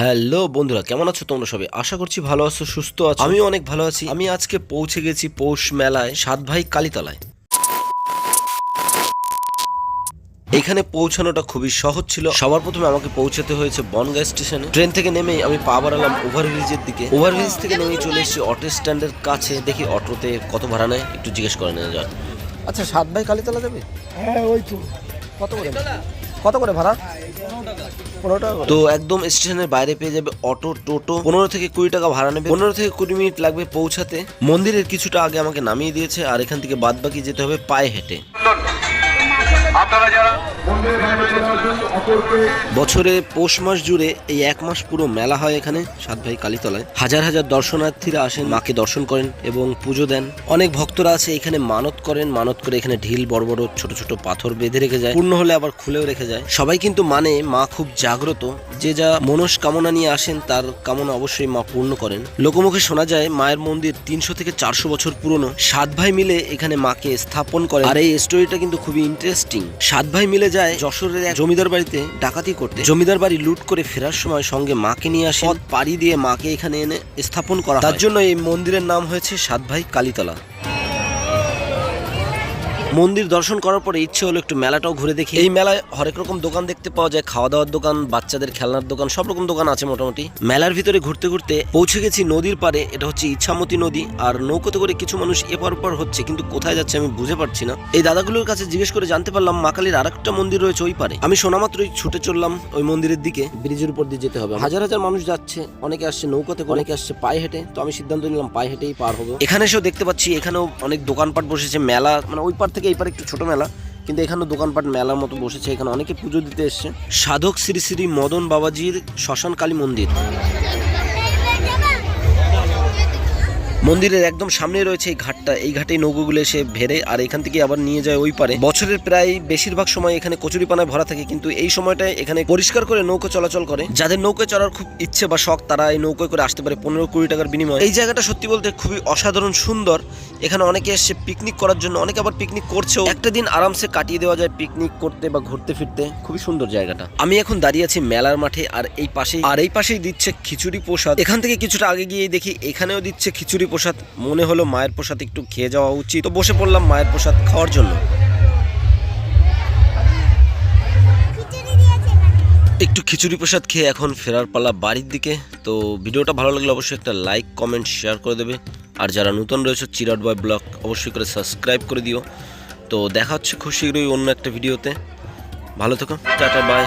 Hello বন্ধুরা কেমন আছো তোমরা সবাই? আশা করছি ভালো আছো সুস্থ আছো? আমিও অনেক ভালো আছি। আমি আজকে পৌঁছে গেছি পৌষ মেলায় সাত ভাই কালীতলায়। এখানে পৌঁছানোটা খুবই সহজ ছিল। সবার প্রথমে আমাকে পৌঁছাতে হয়েছে বনগাঁ স্টেশনে। ট্রেন থেকে নেমেই আমি পা বাড়ালাম ওভারব্রিজের দিকে। ওভারব্রিজ থেকে নেমে চলে এসেছি অটো স্ট্যান্ডের কাছে। দেখি অটোতে কত ভাড়া নেয় একটু জিজ্ঞেস করে নেওয়া যাক। আচ্ছা সাত ভাই কালীতলা যাবে? হ্যাঁ ওই তো। কত করে? কত করে ভাড়া? তো একদম স্টেশনের বাইরে পেয়ে যাবে অটো, টোটো। পনেরো থেকে কুড়ি টাকা ভাড়া নেবে। পনেরো থেকে কুড়ি মিনিট লাগবে পৌঁছাতে। মন্দিরের কিছুটা আগে আমাকে নামিয়ে দিয়েছে, আর এখান থেকে বাদ বাকি যেতে হবে পায়ে হেঁটে। বছরে পৌষ মাস জুড়ে এই এক মাস পুরো মেলা হয় এখানে, সাত ভাই কালীতলায়। হাজার হাজার দর্শনার্থীরা আসেন, মাকে দর্শন করেন এবং পুজো দেন। অনেক ভক্তরা আছে, এখানে মানত করেন, মানত করে এখানে ঢিল, বড় বড়, ছোট ছোট পাথর বেঁধে রেখে যায়, পূর্ণ হলে আবার খুলেও রেখে যায়। সবাই কিন্তু মানে মা খুব জাগ্রত, যে যা মনস্কামনা নিয়ে আসেন, তার কামনা অবশ্যই মা পূর্ণ করেন। লোকমুখে শোনা যায়, মায়ের মন্দির তিনশো থেকে চারশো বছর পুরনো। সাত ভাই মিলে এখানে মাকে স্থাপন করে আর এই স্টোরিটা কিন্তু খুবই ইন্টারেস্টিং সাত ভাই মিলে যায় যশোরের এক জমিদার বাড়িতে ডাকাতি করতে। জমিদার বাড়ি লুট করে ফেরার সময় সঙ্গে মাকে নিয়ে আসে। পথ পাড়ি দিয়ে মাকে এখানে এনে স্থাপন করা তার জন্য এই মন্দিরের নাম হয়েছে সাত ভাই কালীতলা। মন্দির দর্শন করার পরে ইচ্ছে হলো একটু মেলাটাও ঘুরে দেখি। এই মেলায় হরেক রকম দোকান দেখতে পাওয়া যায় খাওয়া দাওয়ার দোকান বাচ্চাদের খেলনার দোকান সব রকম দোকান আছে মোটামুটি। মেলার ভিতরে ঘুরতে ঘুরতে পৌঁছে গেছি নদীর পারে এটা হচ্ছে ইচ্ছামতি নদী আর নৌকোতে করে কিছু মানুষ এপার ওপার হচ্ছে কিন্তু কোথায় যাচ্ছে আমি বুঝে পারছি না। এই দাদাগুলোর কাছে জিজ্ঞেস করে জানতে পারলাম মা কালীর আরেকটা মন্দির রয়েছে ওই পারে আমি শোনা মাত্রই ছুটে চললাম ওই মন্দিরের দিকে। ব্রিজের উপর দিয়ে যেতে হবে। হাজার হাজার মানুষ যাচ্ছে অনেকে আসছে নৌকাতে করে, অনেকে আসছে পায়ে হেঁটে। তো আমি সিদ্ধান্ত নিলাম পায়ে হেঁটেই পার হব। এখানে এসেও দেখতে পাচ্ছি এখানেও অনেক দোকানপাট বসেছে মেলা মানে ওই পার থেকে এই পার একটু ছোট মেলা, কিন্তু এখানে দোকানপাট মেলার মতো বসেছে, এখানে অনেকে পুজো দিতে এসছে। সাধক শ্রী শ্রী মদন বাবাজির শ্মশান কালী মন্দির। মন্দিরের একদম সামনে রয়েছে এই ঘাটটা। এই ঘাটে নৌকোগুলো এসে ভেড়ে আর এখান থেকে আবার নিয়ে যায় ওই পারে। বছরের প্রায় বেশিরভাগ সময় এখানে কচুরিপানায় ভরা থাকে, কিন্তু এই সময়টায় এখানে পরিষ্কার করে নৌকো চলাচল করে। যাদের নৌকো চড়ার খুব ইচ্ছে বা শখ তারা এই নৌকোয় করে আসতে পারে পনেরো কুড়ি টাকার বিনিময়ে। এই জায়গাটা সত্যি বলতে খুবই অসাধারণ সুন্দর। এখানে অনেকে এসে পিকনিক করার জন্য, অনেকে আবার পিকনিক করছেও। একটা দিন আরামসে কাটিয়ে দেওয়া যায় পিকনিক করতে বা ঘুরতে ফিরতে। খুবই সুন্দর জায়গাটা। আমি এখন দাঁড়িয়ে আছি মেলার মাঠে আর এই পাশেই, আর এই পাশেই দিচ্ছে খিচুড়ি প্রসাদ। এখান থেকে কিছুটা আগে গিয়ে দেখি, এখানেও দিচ্ছে খিচুড়ি প্রসাদ, মনে হলো মায়ের প্রসাদ একটু খেয়ে যাওয়া উচিত। তো বসে পড়লাম মায়ের প্রসাদ খাওয়ার জন্য। একটু খিচুড়ি প্রসাদ খেয়ে এখন ফেরার পালা বাড়ির দিকে। তো ভিডিওটা ভালো লাগলে অবশ্যই একটা লাইক, কমেন্ট, শেয়ার করে দেবে। আর যারা নতুন রয়েছে চিরাট বয় ব্লগ, অবশ্যই করে সাবস্ক্রাইব করে দিও। তো দেখা হচ্ছে খুব শীঘ্রই অন্য একটা ভিডিওতে। ভালো থেকো, টাটা বাই